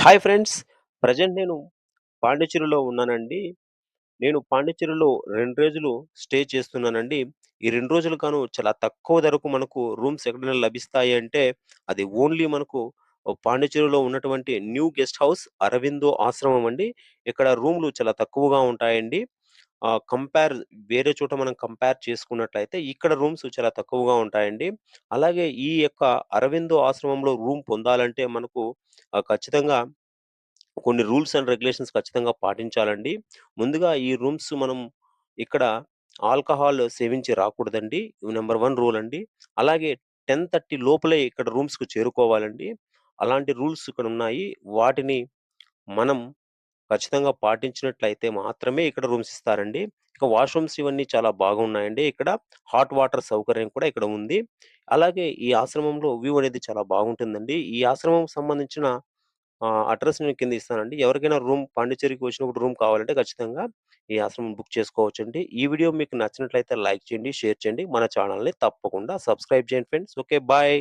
Hi friends. Present నేను పాండిచ్చేరిలో ఉన్నానండి. నేను పాండిచ్చేరిలో రెండు రోజులు స్టే చేస్తున్నానండి. ఈ రెండు రోజులు చాలా తక్కువ ధరకు మనకు రూమ్స్ ఎక్కడైనా లభిస్తాయి అంటే, అది ఓన్లీ మనకు ఓహ్, పాండిచ్చేరిలో ఉన్నటువంటి న్యూ గెస్ట్ హౌస్ అరవిందో ఆశ్రమం అండి. ఇక్కడ రూమ్‌లు చాలా తక్కువగా ఉంటాయండి. కంపేర్ వేరే చోట మనం కంపేర్ చేసుకున్నట్లయితే ఇక్కడ రూమ్స్ చాలా తక్కువగా ఉంటాయండి. అలాగే ఈ యొక్క అరవిందో ఆశ్రమంలో రూమ్ పొందాలంటే మనకు ఖచ్చితంగా కొన్ని రూల్స్ అండ్ రెగ్యులేషన్స్ ఖచ్చితంగా పాటించాలండి. ముందుగా ఈ రూమ్స్ మనం ఇక్కడ ఆల్కహాల్ సేవించి రాకూడదండి. నెంబర్ వన్ రూల్ అండి. అలాగే 10:30 లోపలే ఇక్కడ రూమ్స్కు చేరుకోవాలండి. అలాంటి రూల్స్ ఇక్కడ ఉన్నాయి వాటిని మనం ఖచ్చితంగా పాటించినట్లయితే మాత్రమే ఇక్కడ రూమ్స్ ఇస్తారండి. ఇక వాష్‌రూమ్స్ ఇవన్నీ చాలా బాగున్నాయండి. ఇక్కడ హాట్ వాటర్ సౌకర్యం కూడా ఇక్కడ ఉంది. అలాగే ఈ ఆశ్రమంలో వ్యూ అనేది చాలా బాగుంటుందండి. ఈ ఆశ్రమం సంబంధించిన అడ్రస్ నేను కింద ఇస్తానండి. ఎవరికైనా రూమ్ పాండిచేరికి వచ్చినప్పుడు రూమ్ కావాలంటే ఖచ్చితంగా ఈ ఆశ్రమం బుక్ చేసుకోవచ్చండి. ఈ వీడియో మీకు నచ్చినట్లయితే లైక్ చేయండి, షేర్ చేయండి. మన ఛానల్ని తప్పకుండా సబ్స్క్రైబ్ చేయండి ఫ్రెండ్స్. ఓకే. బాయ్.